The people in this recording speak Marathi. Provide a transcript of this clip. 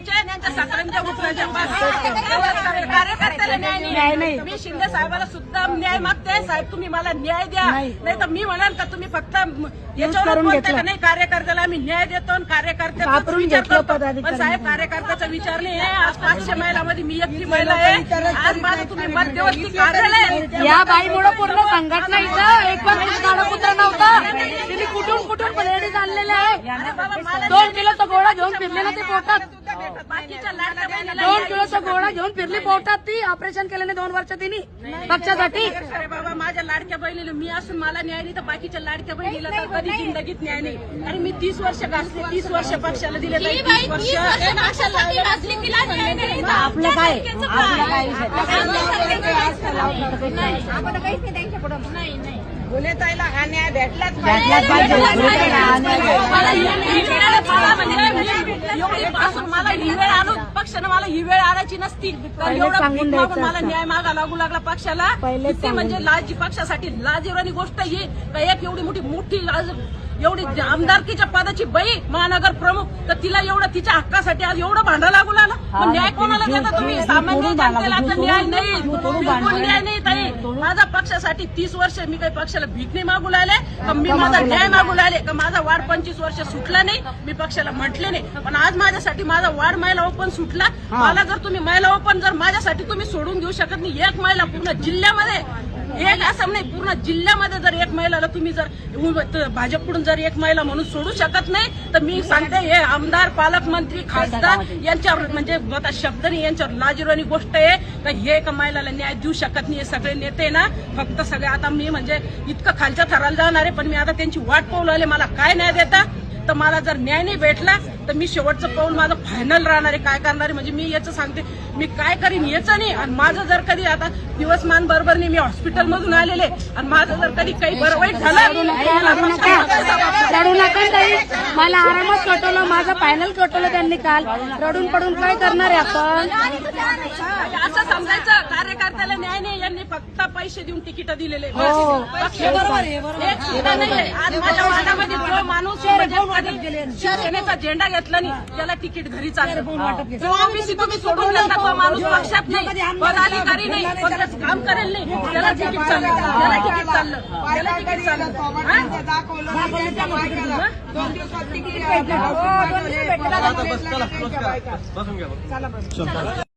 द्यायचे आणि यांच्या साखरांच्या उठवायच्या बस. एवढंच कार्य- कार्यकर्त्याला न्याय न्याय नाही. मी शिंदे साहेबाला सुद्धा न्याय मागते साहेब तुम्ही मला न्याय द्या नाही. तर मी म्हणाल का तुम्ही फक्त याच्यावर. का नाही कार्यकर्त्याला आम्ही न्याय देतो आणि विचार करतो. पण पदाधिकाऱ्यांनी. साहेब कार्यकर्त्याचा विचार नाही आहे आज पाचशे महिलामध्ये मी एकटी महिला आहे आज माझं तुम्ही मध्यवर्ती कार्यालय आहे. या बाईमुळे पूर्ण संघटना इथं एक पण काळापुत्र नव्हता तिने कुठून कुठून लेडीज आणलेले आहे दोन किलोचा गोळा घेऊन फिरले ना ते पोटात दोन किलोचा गोळा घेऊन फिरली पोटात. ती ऑपरेशन केल्याने दोन वर्ष तिने पक्षासाठी. अरे बाबा माझ्या लाडक्या बहिणीला मी असून मला न्याय नाही तर बाकीच्या लाडक्या बहिणीला तर कधी जिंदगीत न्याय नाही. आणि मी तीस वर्ष गाजले तीस वर्ष पक्षाला दिले तर तीस वर्ष आपलं काय? आपलं काय? बोले ताईला हा न्याय भेटलाच भेटलाच पाहिजे. मला ही- वेळ आणून पक्षानं मला ही वेळ आणायची नसती. एवढं भीक मागून द्यायचं मला. न्याय मागा लागू लागला पक्षाला. सांगून म्हणजे लाजी पक्षासाठी लाजीवानी गोष्ट ही का एक एवढी मोठी मोठी आज एवढी आमदारकीच्या पदाची बाई महानगर प्रमुख तर तिला एवढं तिच्या हक्कासाठी आज एवढं भांडा लागू लागला. न्याय कोणाला देता तुम्ही? सामान्य जनतेला न्याय नाही. न्याय नाही माझा पक्षासाठी तीस वर्ष मी काही पक्षाला भीक नाही मागू लागले. मी माझा न्याय मागू लागले? का माझा वाढ पंचवीस वर्ष सुटला नाही? मी पक्षाला म्हटले नाही. पण आज माझ्यासाठी माझा वाढ महिला ओपन सुटला. मला जर तुम्ही महिला ओपन जर माझ्यासाठी तुम्ही सोडून देऊ शकत नाही एक महिला पूर्ण जिल्ह्यामध्ये एक असं नाही पूर्ण जिल्ह्यामध्ये जर एक महिलाला तुम्ही जर भाजपकडून जर एक महिला म्हणून सोडू शकत नाही तर मी सांगते हे आमदार पालकमंत्री खासदार यांच्यावर म्हणजे आता शब्द नाही यांच्यावर लाजिरवाणी गोष्ट आहे का हे एका महिलाला न्याय देऊ शकत नाही हे सगळे नेते ना फक्त सगळे आता मी म्हणजे इतकं खालच्या थराला जाणार आहे पण मी आता त्यांची वाट पाहू लागले मला काय न्याय देता? तर मला जर न्याय नाही भेटला तर मी शेवटचं पाऊल माझं फायनल राहणार आहे. काय करणार आहे? म्हणजे मी याचं सांगते. मी काय करीन याचं नाही. आणि माझं जर कधी आता दिवसमान बरोबर नाही मी हॉस्पिटल मधून आलेले आणि माझं जर कधी काही बरं वाईट झालं रडू नका. मला आरामात कटवलं माझं फायनल कटवलं त्यांनी काल. रडून पडून काय करणार आहे आपण? असं समजायचं कार्यकर्त्याला न्याय नाही. यांनी फक्त पैसे देऊन तिकीट दिलेले. हो. बरोबर आज माझ्या जो माणूस म्हणजे शिवसेनेचा झेंडा घेतला नाही. त्याला तिकीट घरी चाललं. तुम्ही सोडून देता तो माणूस पक्षात नाही. पदाधिकारी नाही. काम करेल नाही. त्याला तिकीट चाललं. त्याला तिकीट चाललं. त्याला तिकीट चाललं. हा? दोन दिवसात तिकीट भेटलं. दोन दिवस भेटलं. बस चला बस करा बसून घ्या बसून.